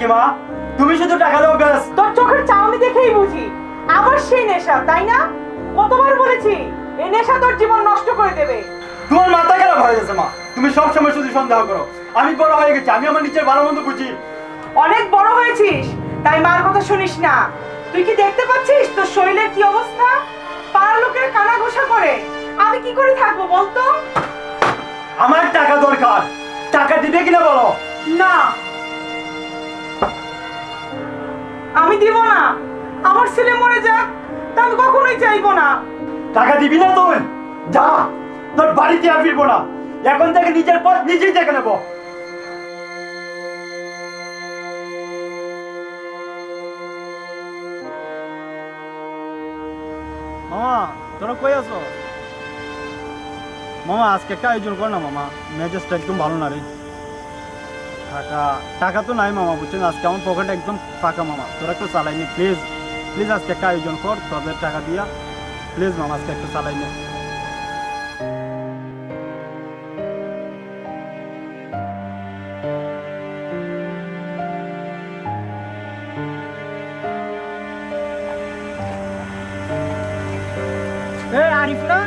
তোমার মা? তুমি শুধু টাকা দাও ব্যাস। তোর চোখের চাউনি দেখেই বুঝি। আবার সেই নেশা তাই না? কতবার বলেছি এই নেশা তোর জীবন নষ্ট করে দেবে। তোমার মাথা খারাপ হয়ে গেছে মা। তুমি সব সময় শুধু সন্দেহ করো। আমি বড় হয়ে গেছি আমি আমার নিজের ভালো মন্দ বুঝি। অনেক বড় হয়েছিস তাই মার কথা শুনিস না। তুই কি দেখতে পাচ্ছিস তোর শরীরের কি অবস্থা? পাড়ার লোকের কানা ঘোষা করে। আমি কি করে থাকব বলতো? আমার টাকা দরকার। টাকা দিবে কিনা বলো? না। আমি দিব না। আমার ছেলে মরে যাক তা আমি কখনোই চাইব না। টাকা দিবি না তুই যা তোর বাড়িতে আর ফিরবো না। এখন থেকে নিজের পথ নিজেই দেখে নেব। মামা তোরা কই আছো? মামা আজকে একটা আয়োজন কর না মামা। মেজাজটা একদম ভালো না রে। টাকা। টাকা তো নাই মামা বুঝছেন? আজকে আমার পকেট একদম ফাঁকা মামা। তোরা একটু চালাইনি প্লিজ প্লিজ আজকে একটা আয়োজন কর তোদের টাকা দিয়া। প্লিজ মামা আজকে একটু চালাইনি এ আরিফ না?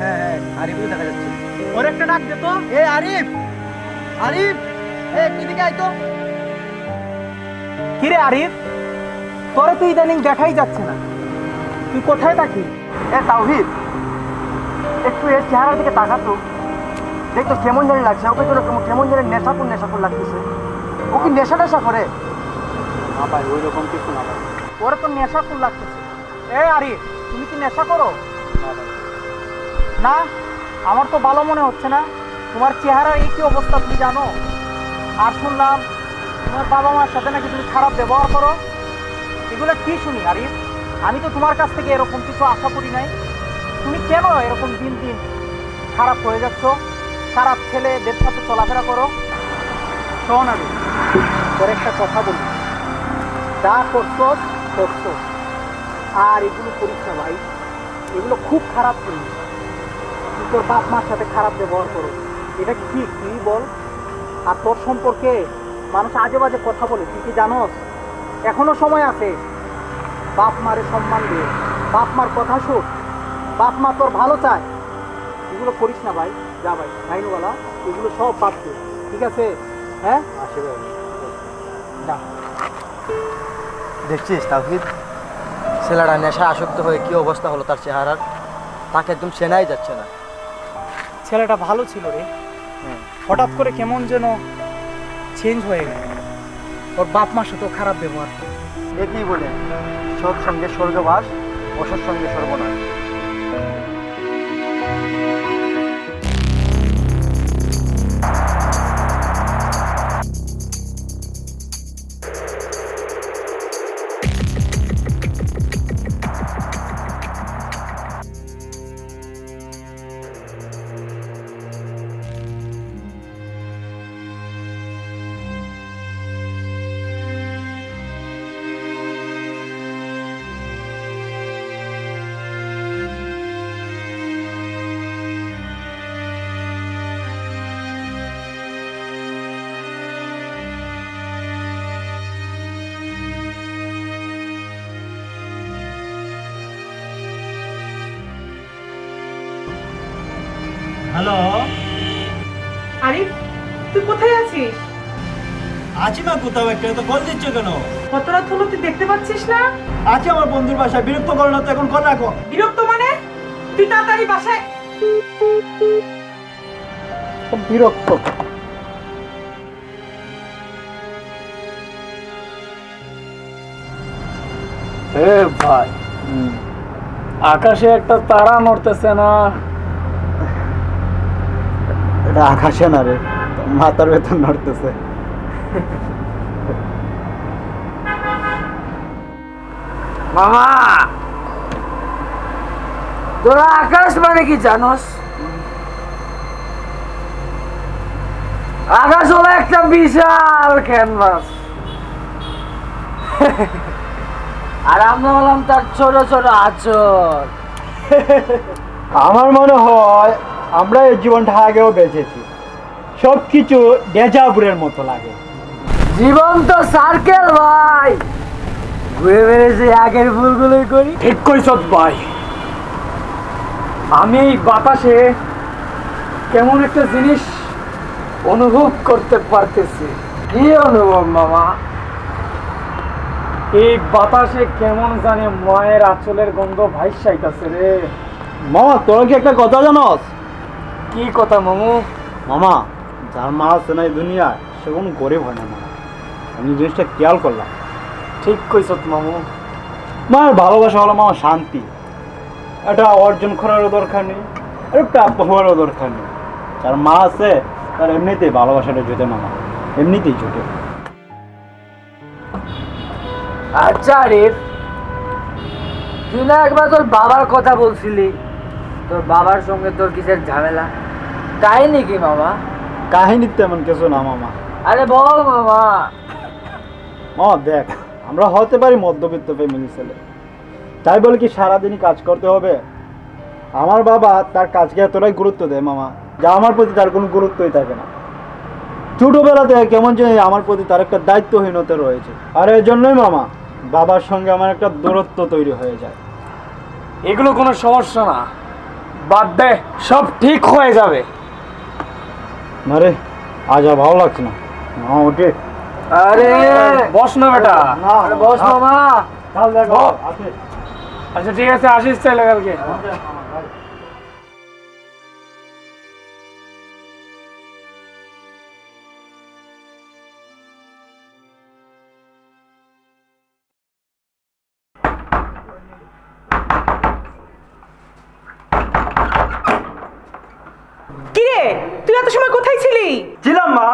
হ্যাঁ হ্যাঁ আরিফও দেখা যাচ্ছে। ওর একটা ডাক দে তো। এ আরিফ! আরিফ! কিরে আরিফ তোরে তুই ইদানিং দেখাই যাচ্ছে না। তুই কোথায় থাকিস এ তাওহিদ একটু এর চেহারার দিকে তাকাতো দেখতো কেমন জানি লাগছে ওকে তো কেমন- জানি নেশাকুর নেশাকুর লাগতেছে। ও কি নেশা নেশা করে? না ভাই ওই রকম কিছু না ভাই। ওরে তো নেশা খুব লাগতেছে। এ আরিফ তুমি কি নেশা করো? না? আমার তো ভালো মনে হচ্ছে না। তোমার চেহারার এই কি অবস্থা তুমি জানো? আর শুনলাম তোমার বাবা মার সাথে নাকি তুমি খারাপ ব্যবহার করো? এগুলো কি শুনি, আরিফ? আমি তো তোমার কাছ থেকে এরকম কিছু আশা করি নাই। তুমি কেন এরকম দিন দিন খারাপ হয়ে যাচ্ছ? খারাপ ছেলেদের সাথে চলাফেরা করো। শোন আমি তোর একটা কথা বলি। যা করছোস করছোস। আর এগুলো করিস না ভাই। এগুলো খুব খারাপ জিনিস। তোর বাপ মার সাথে খারাপ ব্যবহার করো। এটা কি তুই বল? আর তোর সম্পর্কে মানুষ আজে বাজে কথা বলে তুই কি জানোস? এখনও সময় আছে। বাপ মারে সম্মান দিয়ে বাপ মার কথা শোন। বাপ মা তোর ভালো চায়। এগুলো করিস না ভাই। যা ভাই ভাইনুওয়ালা এগুলো সব বাদ দে। ঠিক আছে? হ্যাঁ? আসে ভাই। যা। দেখছিস তাওহিদ? ছেলেটা নেশা আসক্ত হয়ে কি অবস্থা হলো তার চেহারার? তাকে একদম চেনাই যাচ্ছে না। ছেলেটা ভালো ছিল রে। হঠাৎ করে কেমন যেন চেঞ্জ হয়ে গেল। ওর বাপ মার সাথেও খারাপ ব্যবহার। একই বলে? সৎ সঙ্গে স্বর্গবাস অসৎ সঙ্গে সর্বনাশ হ্যালো? আরিফ তুই কোথায় আছিস? আছি না কোথাও একটা তো কল দিচ্ছ কেন? কত রাত হলো তুই দেখতে পাচ্ছিস না? আছি আমার বন্ধুর বাসায় বিরক্ত করো না তো এখন কল রাখো। বিরক্ত মানে? তুই তাড়াতাড়ি বাসায় বিরক্ত। এ ভাই আকাশে একটা তারা নড়তেছে না। এটা আকাশে না রে মাথার ভেতর নড়তেছে। মামা! তোরা আকাশ মানে কি জানোস? আকাশ হলো একটা বিশাল ক্যানভাস আর আমরা হলাম তার ছোট ছোট আচর আমার মনে হয় আমরা এই জীবনটা আগেও বেঁচেছি। সব কিছু ডেজাবুরের মতো লাগে। জীবন তো সার্কেল ভাই। ঘুরে বেড়েছে আগের ভুলগুলোই করি। ঠিক কইছত ভাই। আমি এই বাতাসে কেমন একটা জিনিস অনুভব করতে পারতেছি। কি অনুভব মামা? এই বাতাসে কেমন জানে মায়ের আঁচলের গন্ধ ভাইসাইতাছে রে। মামা তোরা কি একটা কথা জানস? কি কথা মামু? মামা যার মা আছে না এই দুনিয়ায় সে কোনো গরিব হয় না মামা। আমি জিনিসটা খেয়াল করলাম। ঠিক কইছত মামু। মায়ের ভালোবাসা হলো মামা শান্তি। এটা অর্জন করারও দরকার নেই আর প্রাপ্য হওয়ারও দরকার নেই। যার মা আছে তার এমনিতেই ভালোবাসাটা জুটে মামা। এমনিতেই জুটে। আচ্ছা আরিফ। তুই না একবার তোর বাবার কথা বলছিলি। তোর বাবার সঙ্গে তোর কিসের ঝামেলা? তাই কি মামা? কাহিনীর তেমন কিছু না মামা। আরে বল মামা। মামা দেখ আমরা হতে পারি মধ্যবিত্ত ফ্যামিলি ছেলে। তাই বলে কি সারাদিনই কাজ করতে হবে? আমার বাবা তার কাজকে এতটাই গুরুত্ব দেয় মামা যা আমার প্রতি তার কোনো গুরুত্বই থাকে না। ছোটবেলা থেকে কেমন জানি আমার প্রতি তার একটা দায়িত্বহীনতা রয়েছে। আর এই জন্যই মামা বাবার সঙ্গে আমার একটা দূরত্ব তৈরি হয়ে যায়। এগুলো কোনো সমস্যা না। বাদ দে সব ঠিক হয়ে যাবে। আরে আজ আর ভালো লাগছে না। না ওঠে। আরে বস না বেটা। বস। মামা আচ্ছা ঠিক আছে আসিস তাহলে কালকে তুই এত সময় কোথায় ছিলি? ছিলাম মা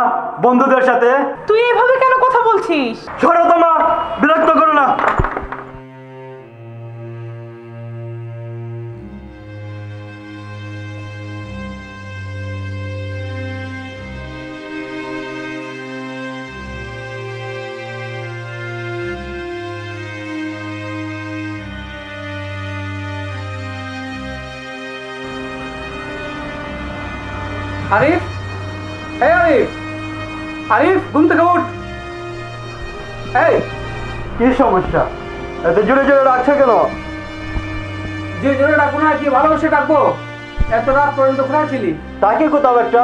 বন্ধুদের সাথে। তুই এভাবে কেন কথা বলছিস? সরো তো মা বিরক্ত করো না। আরিফ? এই আরিফ! আরিফ ঘুম থেকে উঠ! এই! কি সমস্যা? এত জোরে জোরে রাখছে কেন? যে জোরে ডাকবো না কি ভালোবেসে ডাকবো। এত রাত পর্যন্ত কোথায় ছিলি? তাকে কোথাও একটা?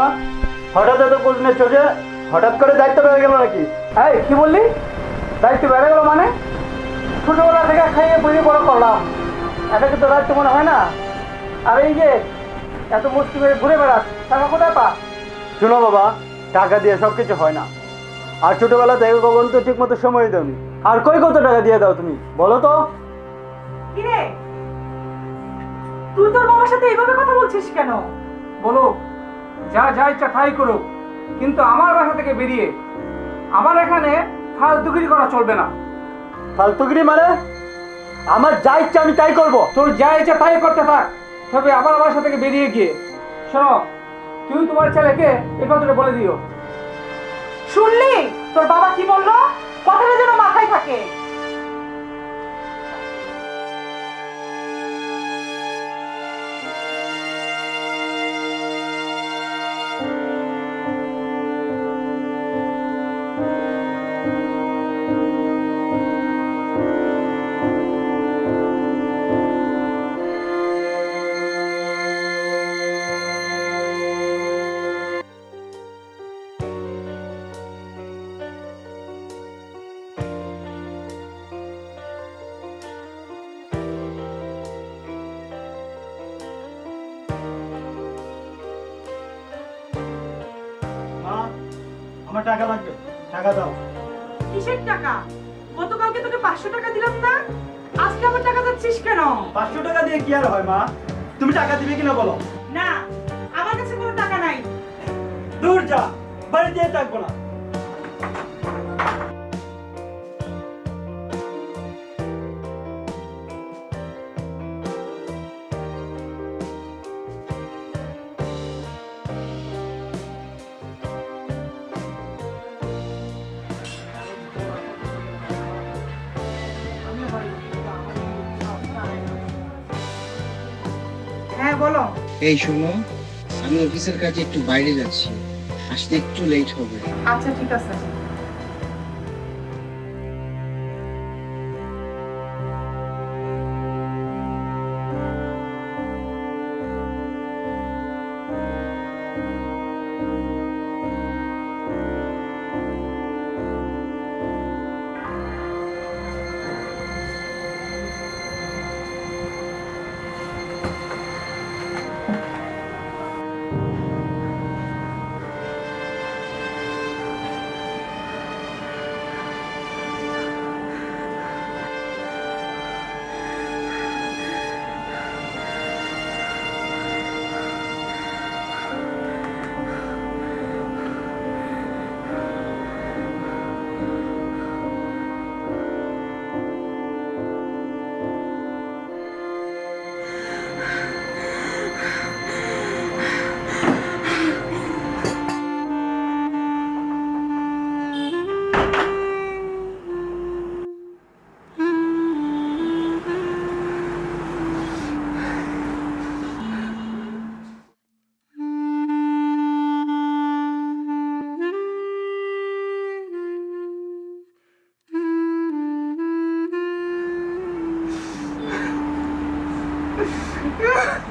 হঠাৎ এত খোঁজ নিচ্ছ যে হঠাৎ করে দায়িত্ব বেড়ে গেল নাকি? এই কি বললি? দায়িত্ব বেড়ে গেল মানে? ছোটবেলা থেকে খাইয়ে বইয়ে বড় করলাম। এটা কি তো দায়িত্ব মনে হয় না? আর এই যে এত মুষ্টি মেরে ঘুরে বেড়াস টাকা কোথায় পা শোনো বাবা টাকা দিয়ে সব কিছু হয় না। আর ছোটবেলা থেকে কখন তো ঠিক মতো সময় দাওনি। আর কই কত টাকা দিয়ে দাও তুমি বলো তো। কিরে? তুই তোর বাবার সাথে এইভাবে কথা বলছিস কেন? বলো। যা যা ইচ্ছা তাই করো কিন্তু আমার বাসা থেকে বেরিয়ে আমার এখানে ফালতুগিরি করা চলবে না। ফালতুগিরি মানে? আমার যা ইচ্ছা আমি তাই করব। তোর যা ইচ্ছা তাই করতে থাক। তবে আবার আমার সাথে বেরিয়ে গিয়ে। শোনো, তুমি তোমার ছেলেকে এ কথাটা বলে দিও। শুনলি? তোর বাবা কি বলল? কথাটা যেন মাথায় থাকে। আমার টাকা লাগবে। টাকা দাও। কিসের টাকা? গতকালকে তোকে পাঁচশো টাকা দিলাম না? আজকে আবার টাকা যাচ্ছিস কেন? পাঁচশো টাকা দিয়ে কি আর হয় মা? তুমি টাকা দিবে কিনা বলো? না আমার কাছে কোনো টাকা নাই। দূর যা বাড়ি দিয়ে থাকব না। এই শোনো, আমি অফিসের কাছে একটু বাইরে যাচ্ছি। আসতে একটু লেট হবে। আচ্ছা ঠিক আছে। Yeah.